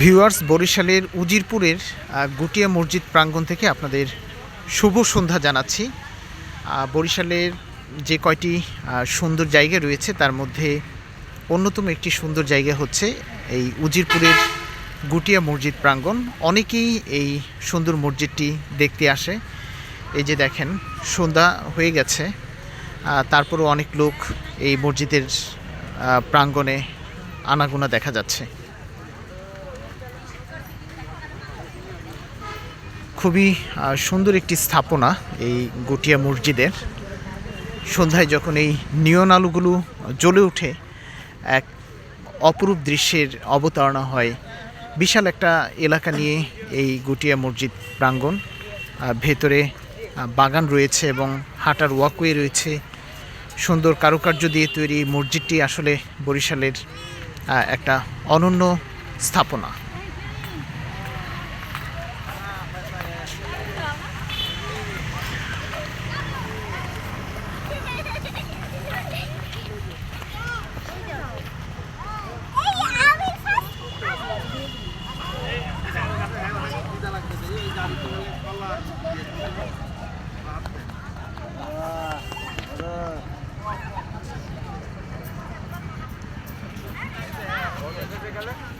Viewers, বরিশালের উজিরপুরের গুটিয়া মসজিদ প্রাঙ্গণ থেকে আপনাদের শুভ সন্ধ্যা জানাচ্ছি। বরিশালের যে কয়টি সুন্দর জায়গা রয়েছে, তার মধ্যে অন্যতম একটি সুন্দর জায়গা হচ্ছে এই উজিরপুরের গুটিয়া মসজিদ প্রাঙ্গণ। অনেকেই এই সুন্দর মসজিদটি দেখতে আসে। এই যে দেখেন, সন্ধ্যা হয়ে গেছে। তারপরও অনেক লোক এই মসজিদের প্রাঙ্গণে আনাগোনা দেখা যাচ্ছে। খুবই সুন্দর একটি স্থাপনা এই গটিয়া মসজিদের সন্ধ্যায় যখন এই নিয়ন আলোগুলো জ্বলে ওঠে এক অপরূপ দৃশ্যের অবতারণা হয়। বিশাল একটা এলাকা নিয়ে এই গুটিয়া মসজিদ প্রাঙ্গণ ভেতরে বাগান রয়েছে এবং হাঁটার ওয়াকওয়ে রয়েছে। সুন্দর কারুকার্য দিয়ে তৈরি মসজিদটি আসলে বরিশালের একটা অনন্য স্থাপনা। Gracias.